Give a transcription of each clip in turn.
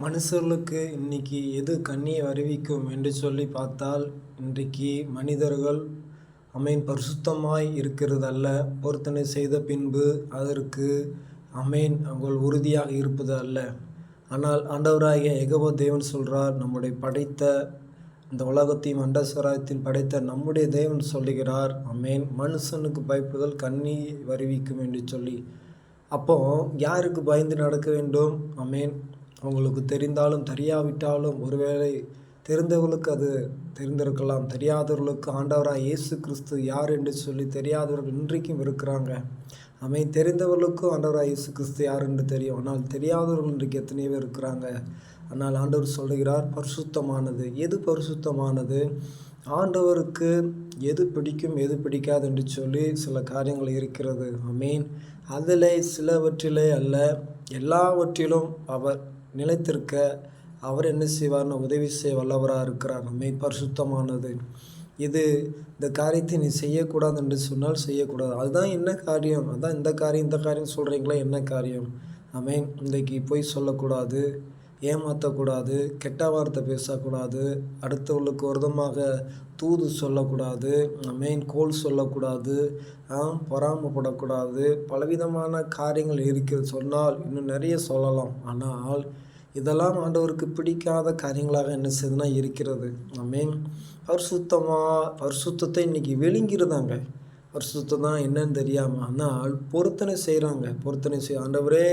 மனுஷர்களுக்கு இன்னைக்கு எது கண்ணியை வருவிக்கும் என்று சொல்லி பார்த்தால் இன்றைக்கு மனிதர்கள் அமேன் பரிசுத்தமாய் இருக்கிறதல்ல. பொருத்தனை செய்த பின்பு அதற்கு அமேன் அவங்கள் உறுதியாக இருப்பது அல்ல ஆனால் ஆண்டவராகிய எகவோ தேவன் சொல்கிறார் நம்முடைய படைத்த இந்த உலகத்தையும் அண்டஸ்வராயத்தையும் படைத்த நம்முடைய தேவன் சொல்லுகிறார் அமேன் மனுஷனுக்கு பயப்படுதல் கண்ணி வருவிக்கும் என்று சொல்லி. அப்போ யாருக்கு பயந்து நடக்க வேண்டும்? அமேன் அவங்களுக்கு தெரிந்தாலும் தெரியாவிட்டாலும் ஒருவேளை தெரிந்தவர்களுக்கு அது தெரிந்திருக்கலாம். தெரியாதவர்களுக்கு ஆண்டவராக இயேசு கிறிஸ்து யார் என்று சொல்லி தெரியாதவர்கள் இன்றைக்கும் இருக்கிறாங்க. அமை தெரிந்தவர்களுக்கும் ஆண்டவராக இயேசு கிறிஸ்து யார் என்று தெரியும். ஆனால் தெரியாதவர்கள் இன்றைக்கு எத்தனையோ பேர் இருக்கிறாங்க. ஆனால் ஆண்டவர் சொல்கிறார் பரிசுத்தமானது. எது பரிசுத்தமானது? ஆண்டவருக்கு எது பிடிக்கும் எது பிடிக்காது என்று சொல்லி சில காரியங்கள் இருக்கிறது. மீன் அதில் சிலவற்றிலே அல்ல எல்லாவற்றிலும் அவர் நிலைத்திருக்க அவர் என்ன செய்வார்னு உதவி செய்ய வல்லவராக இருக்கிறார். நம்மை பரிசுத்தமானது. இது இந்த காரியத்தை நீ செய்யக்கூடாது என்று சொன்னால் செய்யக்கூடாது. அதுதான் என்ன காரியம்? அதுதான் இந்த காரியம் இந்த காரியம் சொல்கிறீங்களா என்ன காரியம்? அமேன் இன்றைக்கு போய் சொல்லக்கூடாது. ஏமாற்றக்கூடாது கெட்ட வார்த்தை பேசக்கூடாது அடுத்தவர்களுக்கு விரதமாக தூது சொல்லக்கூடாது மெயின் கோல் சொல்லக்கூடாது பொறாமப்படக்கூடாது பலவிதமான காரியங்கள் இருக்கிறது சொன்னால் இன்னும் நிறைய சொல்லலாம். ஆனால் இதெல்லாம் ஆண்டவருக்கு பிடிக்காத காரியங்களாக என்ன செய்யுதுன்னா இருக்கிறது. மீன் பரிசுத்தமாக பரிசுத்தத்தை இன்றைக்கி விழுங்கிறதாங்க பரிசுத்தம் தான் என்னன்னு தெரியாமல் ஆனால் பொருத்தனை செய்கிறாங்க பொருத்தனை செய் ஆண்டவரே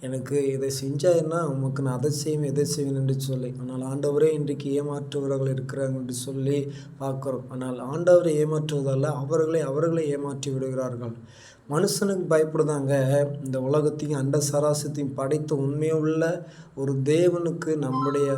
எனக்கு இதை செஞ்சாருன்னா உமக்கு நான் அதை செய்வேன் எதை செய்வேன் என்று சொல்லி. ஆனால் ஆண்டவரே இன்றைக்கு ஏமாற்றுவர்கள் இருக்கிறாங்க என்று சொல்லி பார்க்குறோம். ஆனால் ஆண்டவரை ஏமாற்றுவதால் அவர்களை அவர்களை ஏமாற்றி விடுகிறார்கள். மனுஷனுக்கு பயப்படுதாங்க. இந்த உலகத்தையும் அண்ட சராசத்தையும் படைத்த உண்மையுள்ள ஒரு தேவனுக்கு நம்முடைய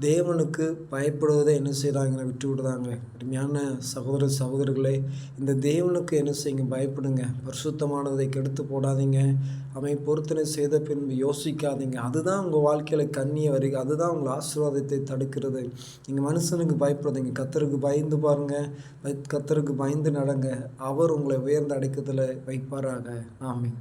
தேவனுக்கு பயப்படுவதை என்ன செய்கிறாங்க விட்டு விடுதாங்க அருமையான சகோதர சகோதரர்களே இந்த தேவனுக்கு என்ன செய்யுங்க? பயப்படுங்க. பரிசுத்தமானதை கெடுத்து போடாதீங்க. அவை பொருத்தனை செய்த பின்பு யோசிக்காதீங்க. அதுதான் உங்கள் வாழ்க்கையில் கண்ணியை வருக அதுதான் உங்கள் ஆசீர்வாதத்தை தடுக்கிறது. நீங்கள் மனுஷனுக்கு பயப்படுறீங்க கத்தருக்கு பயந்து பாருங்கள் கத்தருக்கு பயந்து நடங்க. அவர் உங்களை உயர்ந்த அடைக்கத்தில் வைப்பாராக. ஆமீன்.